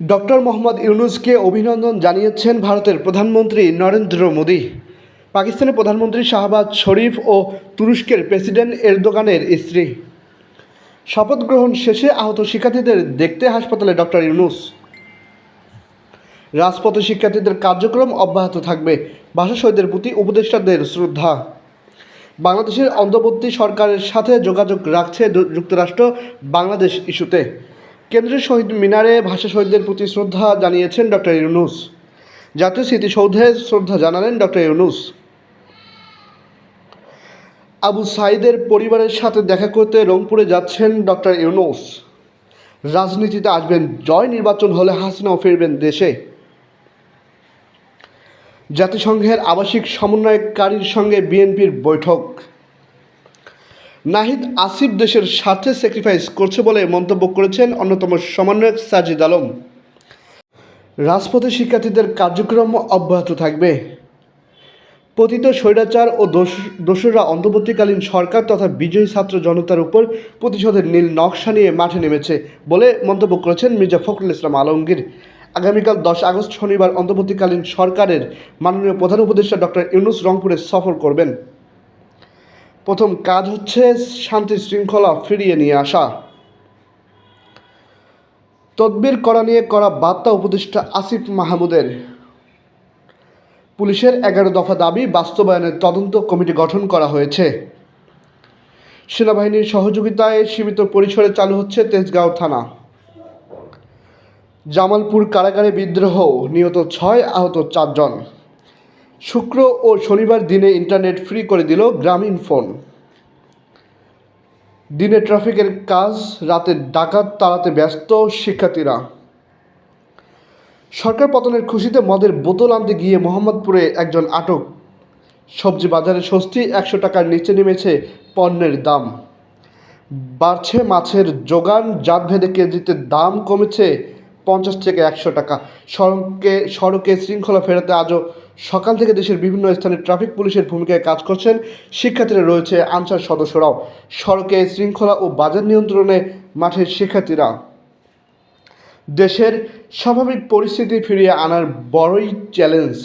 Doctor Mohammad ইউনুসকে অভিনন্দন জানিয়েছেন ভারতের প্রধানমন্ত্রী নরেন্দ্র মোদী। পাকিস্তানের প্রধানমন্ত্রী শাহবাজ শরীফ ও তুরস্কের প্রেসিডেন্ট এরদোগানের স্ত্রী। শপথ গ্রহণ শেষে আহত শিক্ষার্থীদের দেখতে হাসপাতালে ডক্টর ইউনুস। রাজপথে শিক্ষার্থীদের কার্যক্রম অব্যাহত থাকবে ভাষা শহীদদের প্রতি উপদেষ্টাদের শ্রদ্ধা। বাংলাদেশের অন্তর্বর্তী সরকারের সাথে যোগাযোগ রাখছে যুক্তরাষ্ট্র, বাংলাদেশ ইস্যুতে। কেন্দ্রীয় শহীদ মিনারে ভাষা শহীদদের প্রতি শ্রদ্ধা জানিয়েছেন ডক্টর ইউনুস। জাতীয় স্মৃতিসৌধে শ্রদ্ধা জানালেন ডক্টর ইউনুস। আবু সাইদের পরিবারের সাথে দেখা করতে রংপুরে যাচ্ছেন ডক্টর ইউনুস। রাজনীতিতে আসবেন, জয় নির্বাচন হলে হাসিনাও ফিরবেন দেশে। জাতিসংঘের আবাসিক সমন্বয়কারীর সঙ্গে বিএনপির বৈঠক। নাহিদ আসিফ দেশের স্বার্থে স্যাক্রিফাইস করছে বলে মন্তব্য করেছেন অন্যতম সমন্বয়ক সাজিদ আলম। রাজপথে শিক্ষার্থীদের কার্যক্রম অব্যাহত থাকবে। পতিত স্বৈরাচার ও দোষ- দোসররা অন্তর্বর্তীকালীন সরকার তথা বিজয়ী ছাত্র জনতার উপর প্রতিশোধের নীল নকশা নিয়ে মাঠে নেমেছে বলে মন্তব্য করেছেন মির্জা ফখরুল ইসলাম আলমগীর। আগামীকাল দশ আগস্ট শনিবার অন্তর্বর্তীকালীন সরকারের মাননীয় প্রধান উপদেষ্টা ডক্টর ইউনুস রংপুরে সফর করবেন। প্রথম কাজ হচ্ছে শান্তি শৃঙ্খলা ফিরিয়ে নিয়ে আসা। তদবির করা নিয়ে করা বার্তা উপদেষ্টা আসিফ মাহমুদের। পুলিশের এগারো দফা দাবি বাস্তবায়নের তদন্ত কমিটি গঠন করা হয়েছে। সেনাবাহিনীর সহযোগিতায় সীমিত পরিসরে চালু হচ্ছে তেজগাঁও থানা। জামালপুর কারাগারে বিদ্রোহ, নিহত ছয় আহত চারজন। শুক্র ও শনিবার দিনে ইন্টারনেট ফ্রি করে দিল গ্রামীণ ফোন দিনে ট্রাফিকের কাজ, রাতে ডাকাত তাড়াতে ব্যস্ত শিক্ষার্থীরা। সরকার পতনের খুশিতে মদের বোতল আনতে গিয়ে মোহাম্মদপুরে একজন আটক। সবজি বাজারে স্বস্তি, একশো টাকার নিচে নেমেছে পণ্যের দাম। বাড়ছে মাছের যোগান, জাত ভেদে কেজিতে দাম কমেছে পঞ্চাশ থেকে একশো টাকা। সড়কে সড়কে শৃঙ্খলা ফেরাতে আজও সকাল থেকে দেশের বিভিন্ন স্থানে ট্রাফিক পুলিশের ভূমিকায় কাজ করছেন শিক্ষার্থীরা রয়েছে আনসার সদস্যরাও। সড়কে শৃঙ্খলা ও বাজার নিয়ন্ত্রণে মাঠের শিক্ষার্থীরা। দেশের স্বাভাবিক পরিস্থিতি ফিরিয়ে আনার বড়ই চ্যালেঞ্জ